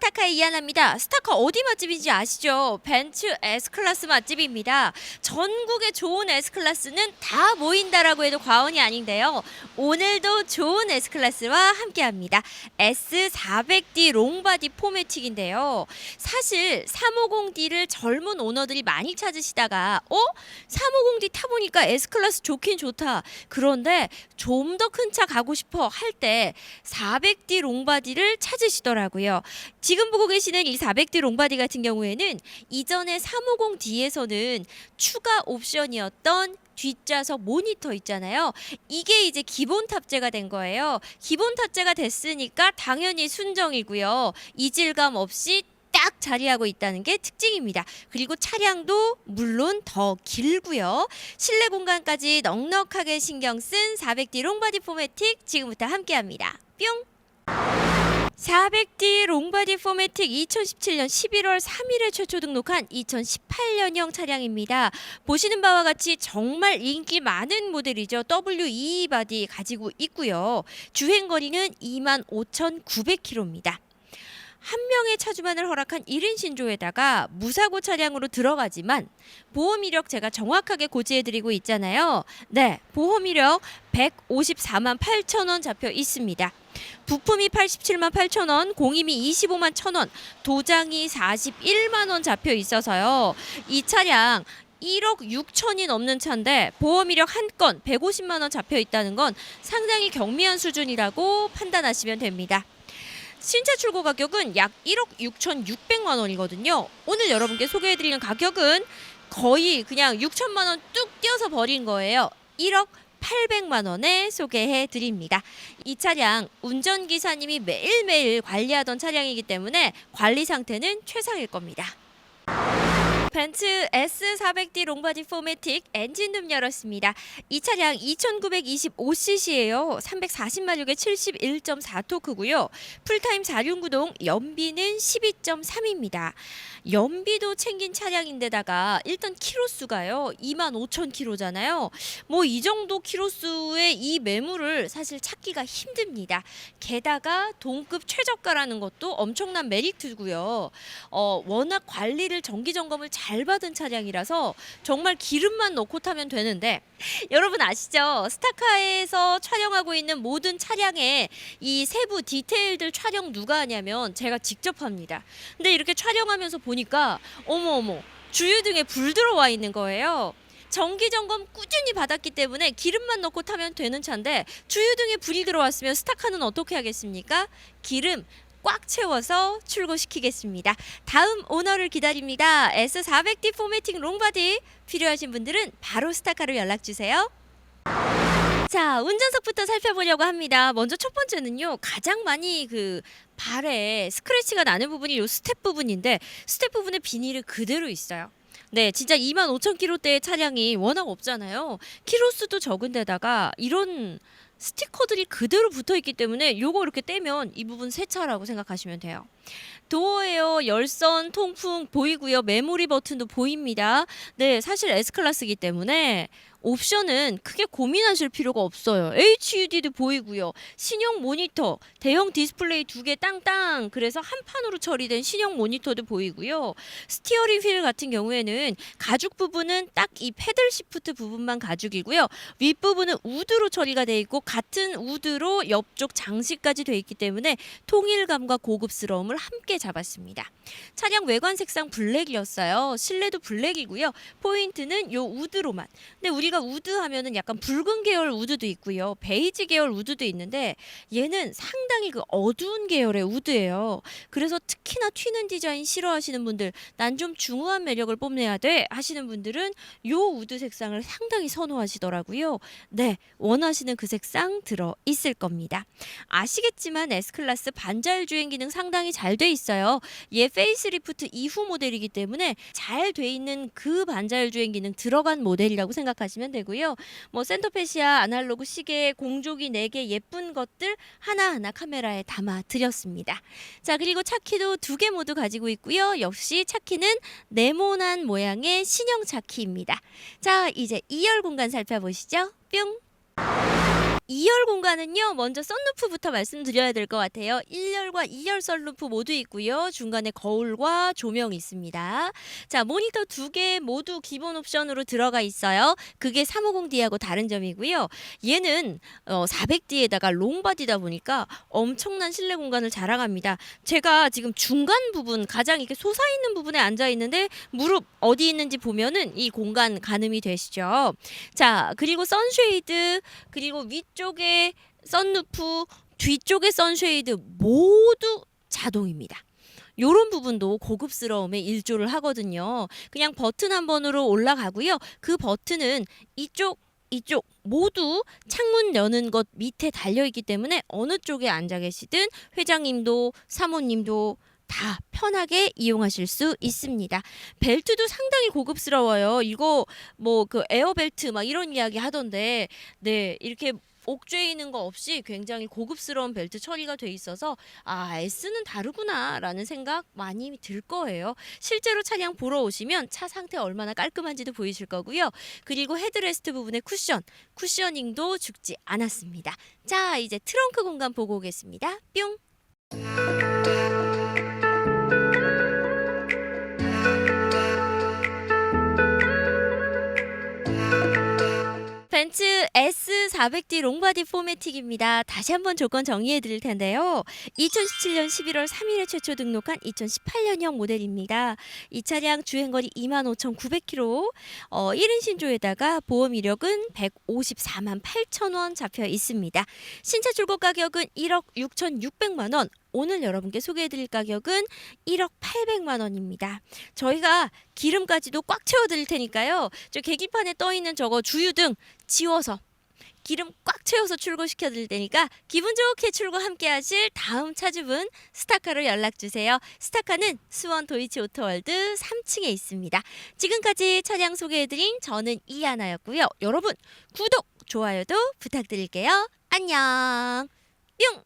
스타카의 이하나입니다. 스타카 어디 맛집인지 아시죠? 벤츠 S클래스 맛집입니다. 전국의 좋은 S클래스는 다 모인다라고 해도 과언이 아닌데요. 오늘도 좋은 S클래스와 함께합니다. S400D 롱바디 포매틱인데요. 사실 350D를 젊은 오너들이 많이 찾으시다가 어? 350D 타보니까 S클래스 좋긴 좋다. 그런데 좀 더 큰 차 가고 싶어 할 때 400D 롱바디를 찾으시더라고요. 지금 보고 계시는 이 400D 롱바디 같은 경우에는 이전에 350D에서는 추가 옵션이었던 뒷좌석 모니터 있잖아요. 이게 이제 기본 탑재가 된 거예요. 기본 탑재가 됐으니까 당연히 순정이고요. 이질감 없이 딱 자리하고 있다는 게 특징입니다. 그리고 차량도 물론 더 길고요. 실내 공간까지 넉넉하게 신경 쓴 400D 롱바디 포매틱 지금부터 함께합니다. 뿅! 400D 롱바디 포매틱 2017년 11월 3일에 최초 등록한 2018년형 차량입니다. 보시는 바와 같이 정말 인기 많은 모델이죠. WE 바디 가지고 있고요. 주행 거리는 25,900km입니다. 한 명의 차주만을 허락한 1인 신조에다가 무사고 차량으로 들어가지만 보험 이력 제가 정확하게 고지해드리고 있잖아요. 네, 보험 이력 154만 8천 원 잡혀 있습니다. 부품이 87만 8천 원, 공임이 25만 1천 원, 도장이 41만 원 잡혀 있어서요. 이 차량 1억 6천이 넘는 차인데 보험 이력 한 건 150만 원 잡혀 있다는 건 상당히 경미한 수준이라고 판단하시면 됩니다. 신차 출고 가격은 약 1억 6,600만 원이거든요. 오늘 여러분께 소개해드리는 가격은 거의 그냥 6천만 원 뚝 띄어서 버린 거예요. 1억 800만 원에 소개해 드립니다. 이 차량 운전기사님이 매일매일 관리하던 차량이기 때문에 관리 상태는 최상일 겁니다. 벤츠 S400D 롱바디 포매틱 엔진 룸 열었습니다. 이 차량 2925cc예요. 340마력의 71.4토크고요. 풀타임 4륜 구동 연비는 12.3입니다. 연비도 챙긴 차량인데다가 일단 키로수가요. 2만 5천 킬로잖아요. 뭐 이 정도 키로수의 이 매물을 사실 찾기가 힘듭니다. 게다가 동급 최저가라는 것도 엄청난 메리트고요. 어, 워낙 관리를 정기 점검을 잘 받은 차량이라서 정말 기름만 넣고 타면 되는데 여러분 아시죠? 스타카에서 촬영하고 있는 모든 차량의 이 세부 디테일들 촬영 누가 하냐면 제가 직접 합니다. 근데 이렇게 촬영하면서 보니까 어머 어머 주유등에 불 들어와 있는 거예요. 정기 점검 꾸준히 받았기 때문에 기름만 넣고 타면 되는 차인데 주유등에 불이 들어왔으면 스타카는 어떻게 하겠습니까? 기름 꽉 채워서 출고시키겠습니다. 다음 오너를 기다립니다. S400D 포매팅 롱바디 필요하신 분들은 바로 스타카로 연락 주세요. 자, 운전석부터 살펴보려고 합니다. 먼저 첫 번째는요. 가장 많이 그 발에 스크래치가 나는 부분이 요 스텝 부분인데 스텝 부분에 비닐이 그대로 있어요. 네, 진짜 2만 5천 킬로대의 차량이 워낙 없잖아요. 키로수도 적은데다가 이런 스티커들이 그대로 붙어 있기 때문에 요거 이렇게 떼면 이 부분 새 차라고 생각하시면 돼요. 도어에어 열선 통풍 보이고요. 메모리 버튼도 보입니다. 네, 사실 S 클래스이기 때문에 옵션은 크게 고민하실 필요가 없어요. HUD도 보이고요. 신형 모니터, 대형 디스플레이 두 개 땅땅 그래서 한 판으로 처리된 신형 모니터도 보이고요. 스티어링 휠 같은 경우에는 가죽 부분은 딱 이 패들 시프트 부분만 가죽이고요. 윗부분은 우드로 처리가 돼 있고 같은 우드로 옆쪽 장식까지 돼 있기 때문에 통일감과 고급스러움을 함께 잡았습니다. 차량 외관 색상 블랙이었어요. 실내도 블랙이고요. 포인트는 요 우드로만. 근데 우리 가 우드 하면은 약간 붉은 계열 우드도 있고요. 베이지 계열 우드도 있는데 얘는 상당히 그 어두운 계열의 우드예요. 그래서 특히나 튀는 디자인 싫어하시는 분들, 난 좀 중후한 매력을 뽐내야 돼 하시는 분들은 요 우드 색상을 상당히 선호하시더라고요. 네, 원하시는 그 색상 들어 있을 겁니다. 아시겠지만 S클래스 반자율 주행 기능 상당히 잘 돼 있어요. 얘 페이스리프트 이후 모델이기 때문에 잘 돼 있는 그 반자율 주행 기능 들어간 모델이라고 생각하시면 되고요. 뭐 센터페시아 아날로그 시계 공조기 4개 예쁜 것들 하나하나 카메라에 담아 드렸습니다. 자, 그리고 차키도 두 개 모두 가지고 있고요. 역시 차키는 네모난 모양의 신형 차키입니다. 자, 이제 2열 공간 살펴보시죠. 뿅. 2열 공간은요. 먼저 썬루프부터 말씀드려야 될 것 같아요. 1열과 2열 썬루프 모두 있고요. 중간에 거울과 조명이 있습니다. 자, 모니터 두 개 모두 기본 옵션으로 들어가 있어요. 그게 350D하고 다른 점이고요. 얘는 어, 400D에다가 롱바디다 보니까 엄청난 실내 공간을 자랑합니다. 제가 지금 중간 부분 가장 이렇게 솟아 있는 부분에 앉아 있는데 무릎 어디 있는지 보면은 이 공간 가늠이 되시죠. 자, 그리고 선쉐이드 그리고 위쪽 에 썬루프 뒤쪽에 선쉐이드 모두 자동입니다. 요런 부분도 고급스러움에 일조를 하거든요. 그냥 버튼 한 번으로 올라가고요. 그 버튼은 이쪽 이쪽 모두 창문 여는 것 밑에 달려 있기 때문에 어느 쪽에 앉아 계시든 회장님도 사모님도 다 편하게 이용하실 수 있습니다. 벨트도 상당히 고급스러워요. 이거 뭐 그 에어벨트 막 이런 이야기 하던데 네 이렇게 옥죄이는 거 없이 굉장히 고급스러운 벨트 처리가 돼 있어서 아 S는 다르구나라는 생각 많이 들 거예요. 실제로 차량 보러 오시면 차 상태 얼마나 깔끔한지도 보이실 거고요. 그리고 헤드레스트 부분의 쿠션, 쿠셔닝도 죽지 않았습니다. 자 이제 트렁크 공간 보고 오겠습니다. 뿅. S400D 롱바디 포매틱입니다. 다시 한번 조건 정리해 드릴 텐데요. 2017년 11월 3일에 최초 등록한 2018년형 모델입니다. 이 차량 주행거리 25,900km, 어, 1인 신조에다가 보험 이력은 154만 8천 원 잡혀 있습니다. 신차 출고 가격은 1억 6,600만 원. 오늘 여러분께 소개해드릴 가격은 1억 800만 원입니다. 저희가 기름까지도 꽉 채워드릴 테니까요. 저 계기판에 떠 있는 저거 주유등 지워서 기름 꽉 채워서 출고시켜 드릴 테니까 기분 좋게 출고 함께 하실 다음 차주분 스타카로 연락 주세요. 스타카는 수원 도이치 오토월드 3층에 있습니다. 지금까지 차량 소개해 드린 저는 이하나였고요. 여러분 구독, 좋아요도 부탁드릴게요. 안녕. 뿅.